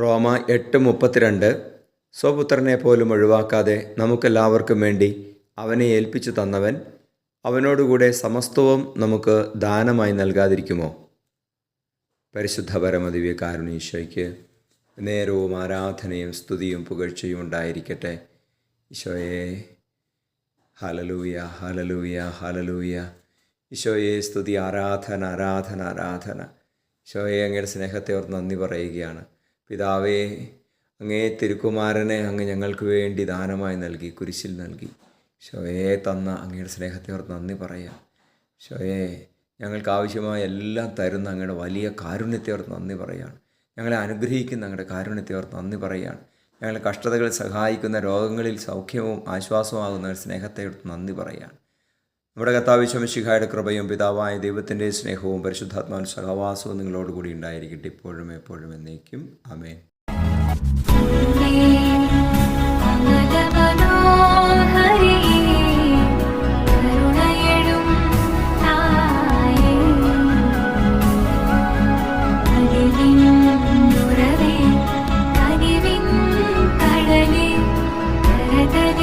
റോമ എട്ട് മുപ്പത്തിരണ്ട്. സ്വപുത്രനെ പോലും ഒഴിവാക്കാതെ നമുക്കെല്ലാവർക്കും വേണ്ടി അവനെ ഏൽപ്പിച്ചു തന്നവൻ അവനോടുകൂടെ സമസ്തവും നമുക്ക് ദാനമായി നൽകാതിരിക്കുമോ? പരിശുദ്ധ പരമദിവ്യ കാരുണീശോയ്ക്ക് നേരവും ആരാധനയും സ്തുതിയും പുകഴ്ചയും ഉണ്ടായിരിക്കട്ടെ. ഈശോയെ ഹലലൂയ ഹലലൂയ ഹലലൂയ ഈശോയെ സ്തുതി ആരാധന ആരാധന ആരാധന. ഈശോയെ അങ്ങയുടെ സ്നേഹത്തെ ഓർത്ത് നന്ദി പറയുകയാണ്. പിതാവേ അങ്ങേ തിരുക്കുമാരനെ അങ്ങ് ഞങ്ങൾക്ക് വേണ്ടി ദാനമായി നൽകി കുരിശിൽ നൽകി. ഷോയെ തന്ന അങ്ങയുടെ സ്നേഹത്തെ ഓർത്ത് നന്ദി പറയാം ഷോയെ ഞങ്ങൾക്ക് ആവശ്യമായ എല്ലാം തരുന്ന അങ്ങയുടെ വലിയ കാരുണ്യത്തെ ഓർത്ത് നന്ദി പറയുകയാണ്. ഞങ്ങളെ അനുഗ്രഹിക്കുന്ന അങ്ങയുടെ കാരുണ്യത്തെ ഓർത്ത് നന്ദി പറയുകയാണ്. ഞങ്ങളെ കഷ്ടതകളിൽ സഹായിക്കുന്ന രോഗങ്ങളിൽ സൗഖ്യവും ആശ്വാസവും ആകുന്ന സ്നേഹത്തെ ഓർത്ത് നന്ദി പറയാണ് നമ്മുടെ കർത്താവ് ശമിശിഖായുടെ കൃപയും പിതാവായ ദൈവത്തിന്റെ സ്നേഹവും പരിശുദ്ധാത്മാൻ സഹവാസവും നിങ്ങളോടുകൂടി ഉണ്ടായിരിക്കട്ടെ ഇപ്പോഴും എപ്പോഴും എന്നേക്കും അമേ കടലിൽ കടലിൽ